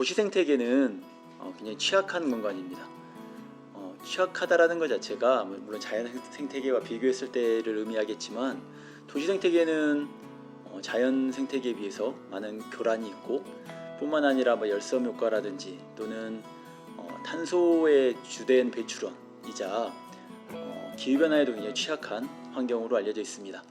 도시 생태계는 어, 굉장히 취약한 공간입니다. 어, 취약하다라는 것 자체가 뭐, 물론 자연 생태계와 비교했을 때를 의미하겠지만 도시 생태계는 어, 자연 생태계에 비해서 많은 교란이 있고 뿐만 아니라 뭐 열섬 효과라든지 또는 어, 탄소의 주된 배출원이자 어, 기후 변화에도 굉장히 취약한 환경으로 알려져 있습니다.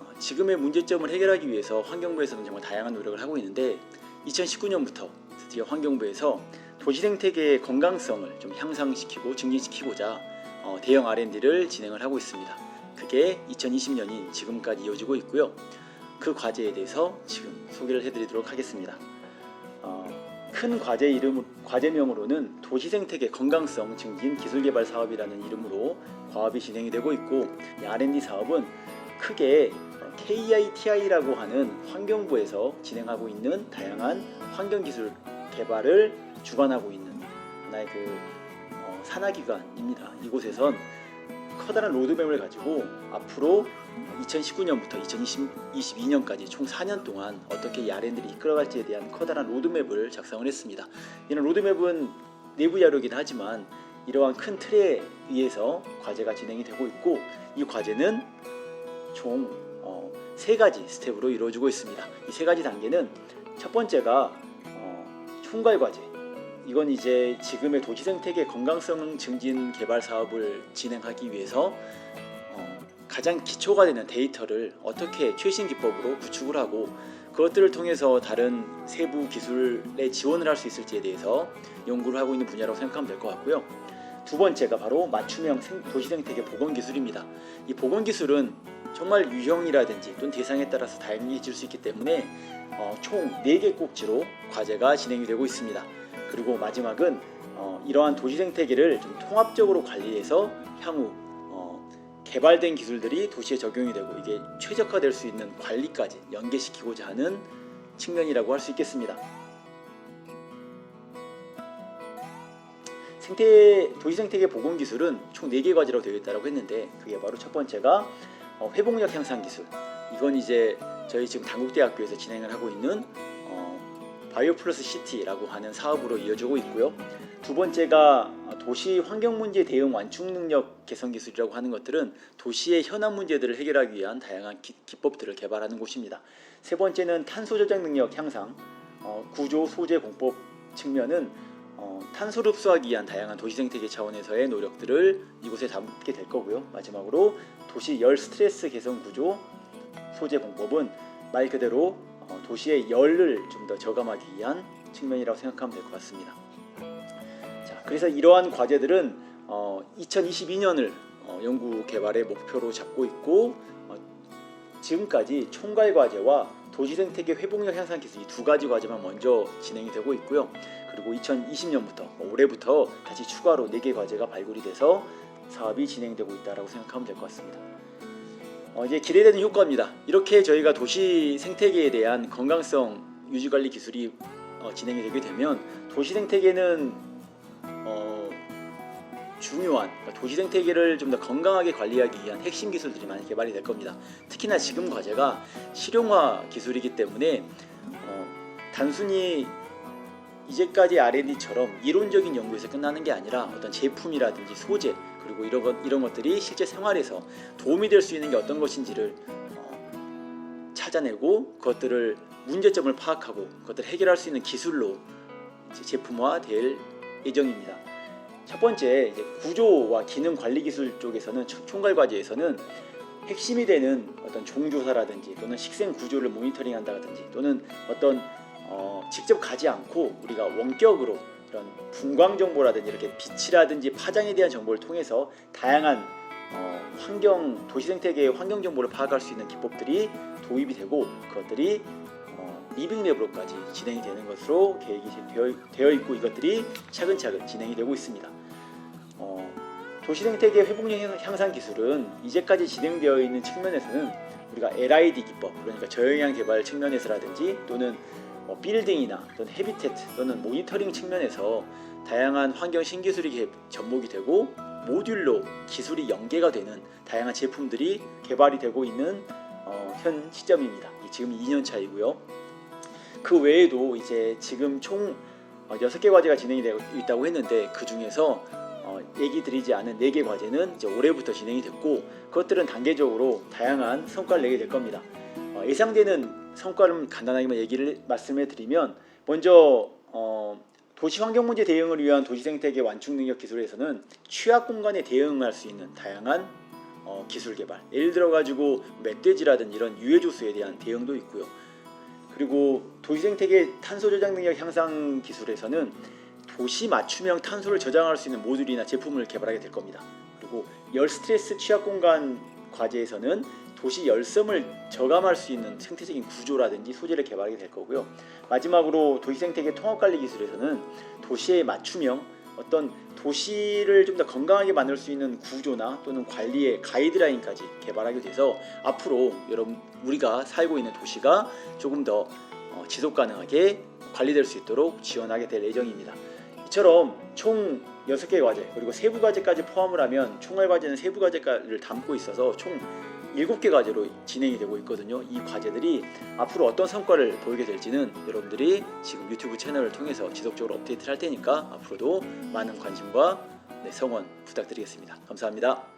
어, 지금의 문제점을 해결하기 위해서 환경부에서는 정말 다양한 노력을 하고 있는데 2019년부터 드디어 환경부에서 도시 생태계의 건강성을 좀 향상시키고 증진시키고자 어, 대형 R&D를 진행을 하고 있습니다. 그게 2020년인 지금까지 이어지고 있고요. 그 과제에 대해서 지금 소개를 해드리도록 하겠습니다. 어, 큰 과제 이름 과제명으로는 도시 생태계 건강성 증진 기술 개발 사업이라는 이름으로 과업이 진행이 되고 있고 이 R&D 사업은 크게 KITI라고 하는 환경부에서 진행하고 있는 다양한 환경 기술 개발을 주관하고 있는 하나의 그 어, 산하기관입니다. 이곳에선 커다란 로드맵을 가지고 앞으로 2019년부터 2022년까지 총 4년 동안 어떻게 이 R&D를 이끌어갈지에 대한 커다란 로드맵을 작성을 했습니다. 이런 로드맵은 내부 자료이긴 하지만 이러한 큰 틀에 의해서 과제가 진행이 되고 있고 이 과제는 총 어, 세 가지 스텝으로 이루어지고 있습니다. 이 세 가지 단계는 첫 번째가 어, 총괄 과제. 이건 이제 지금의 도시 생태계 건강성 증진 개발 사업을 진행하기 위해서 어, 가장 기초가 되는 데이터를 어떻게 최신 기법으로 구축을 하고 그것들을 통해서 다른 세부 기술에 지원을 할 수 있을지에 대해서 연구를 하고 있는 분야라고 생각하면 될 것 같고요. 두 번째가 바로 맞춤형 생- 도시 생태계 보건 기술입니다. 이 보건 기술은 정말 유형이라든지 또는 대상에 따라서 다양해질 수 있기 때문에 어, 총 4개 꼭지로 과제가 진행이 되고 있습니다. 그리고 마지막은 어, 이러한 도시 생태계를 좀 통합적으로 관리해서 향후 어, 개발된 기술들이 도시에 적용이 되고 이게 최적화될 수 있는 관리까지 연계시키고자 하는 측면이라고 할 수 있겠습니다. 생태 도시 생태계 보건 기술은 총 4개 과제로 되어 있다고 했는데 그게 바로 첫 번째가 어, 회복력 향상 기술. 이건 이제 저희 지금 당국대학교에서 진행을 하고 있는 어, 바이오 플러스 시티라고 하는 사업으로 이어지고 있고요. 두 번째가 도시 환경 문제 대응 완충 능력 개선 기술이라고 하는 것들은 도시의 현안 문제들을 해결하기 위한 다양한 기, 기법들을 개발하는 곳입니다. 세 번째는 탄소 저장 능력 향상, 어, 구조 소재 공법 측면은 어, 탄소를 흡수하기 위한 다양한 도시 생태계 차원에서의 노력들을 이곳에 담게 될 거고요. 마지막으로 도시 열 스트레스 개선 구조 소재 공법은 말 그대로 어, 도시의 열을 좀 더 저감하기 위한 측면이라고 생각하면 될 것 같습니다. 자, 그래서 이러한 과제들은 어, 2022년을 어, 연구 개발의 목표로 잡고 있고 어, 지금까지 총괄 과제와 도시 생태계 회복력 향상 기술 이 두 가지 과제만 먼저 진행이 되고 있고요. 그리고 2020년부터 올해부터 다시 추가로 4개 과제가 발굴이 돼서 사업이 진행되고 있다라고 생각하면 될 것 같습니다. 어, 이제 기대되는 효과입니다. 이렇게 저희가 도시 생태계에 대한 건강성 유지 관리 기술이 어, 진행이 되게 되면 도시 생태계는 어, 중요한 그러니까 도시 생태계를 좀 더 건강하게 관리하기 위한 핵심 기술들이 많이 개발이 될 겁니다. 특히나 지금 과제가 실용화 기술이기 때문에 어, 단순히 이제까지 R&D처럼 이론적인 연구에서 끝나는 게 아니라 어떤 제품이라든지 소재 그리고 이런 것 이런 것들이 실제 생활에서 도움이 될 수 있는 게 어떤 것인지를 어, 찾아내고 그것들을 문제점을 파악하고 그것들을 해결할 수 있는 기술로 제품화될 예정입니다. 첫 번째 구조와 기능 관리 기술 쪽에서는 총- 총괄 과제에서는 핵심이 되는 어떤 종조사라든지 또는 식생 구조를 모니터링한다든지 또는 어떤 어, 직접 가지 않고 우리가 원격으로 이런 분광 정보라든지 이렇게 빛이라든지 파장에 대한 정보를 통해서 다양한 어, 환경 도시 생태계의 환경 정보를 파악할 수 있는 기법들이 도입이 되고 그것들이 어, 리빙 랩으로까지 진행이 되는 것으로 계획이 되어 있고 이것들이 차근차근 진행이 되고 있습니다. 어, 도시 생태계 회복력 향- 향상 기술은 이제까지 진행되어 있는 측면에서는 우리가 LID 기법 그러니까 저영향 개발 측면에서라든지 또는 뭐 빌딩이나 또는 헤비테트 또는 모니터링 측면에서 다양한 환경 신기술이 개- 접목이 되고 모듈로 기술이 연계가 되는 다양한 제품들이 개발이 되고 있는 어, 현 시점입니다. 지금 2년 차이고요. 그 외에도 이제 지금 총 어, 6개 과제가 진행이 되고 있다고 했는데 그 중에서 어, 얘기 드리지 않은 4개 과제는 이제 올해부터 진행이 됐고 그것들은 단계적으로 다양한 성과를 내게 될 겁니다. 어, 예상되는 성과를 간단하게만 얘기를 말씀해 드리면 먼저 어, 도시 환경 문제 대응을 위한 도시 생태계 완충 능력 기술에서는 취약 공간에 대응할 수 있는 다양한 어, 기술 개발. 예를 들어 가지고 멧돼지라든 이런 유해 조수에 대한 대응도 있고요. 그리고 도시 생태계 탄소 저장 능력 향상 기술에서는 도시 맞춤형 탄소를 저장할 수 있는 모듈이나 제품을 개발하게 될 겁니다. 그리고 열 스트레스 취약 공간 과제에서는 도시 열섬을 저감할 수 있는 생태적인 구조라든지 소재를 개발하게 될 거고요. 마지막으로 도시 생태계 통합 관리 기술에서는 도시의 맞춤형 어떤 도시를 좀 더 건강하게 만들 수 있는 구조나 또는 관리의 가이드라인까지 개발하게 돼서 앞으로 여러분 우리가 살고 있는 도시가 조금 더 어, 지속 가능하게 관리될 수 있도록 지원하게 될 예정입니다. 이처럼 총 6개 과제 그리고 세부 과제까지 포함을 하면 총괄 과제는 세부 과제를 담고 있어서 총 7개 과제로 진행이 되고 있거든요. 이 과제들이 앞으로 어떤 성과를 보이게 될지는 여러분들이 지금 유튜브 채널을 통해서 지속적으로 업데이트를 할 테니까 앞으로도 많은 관심과 네, 성원 부탁드리겠습니다. 감사합니다.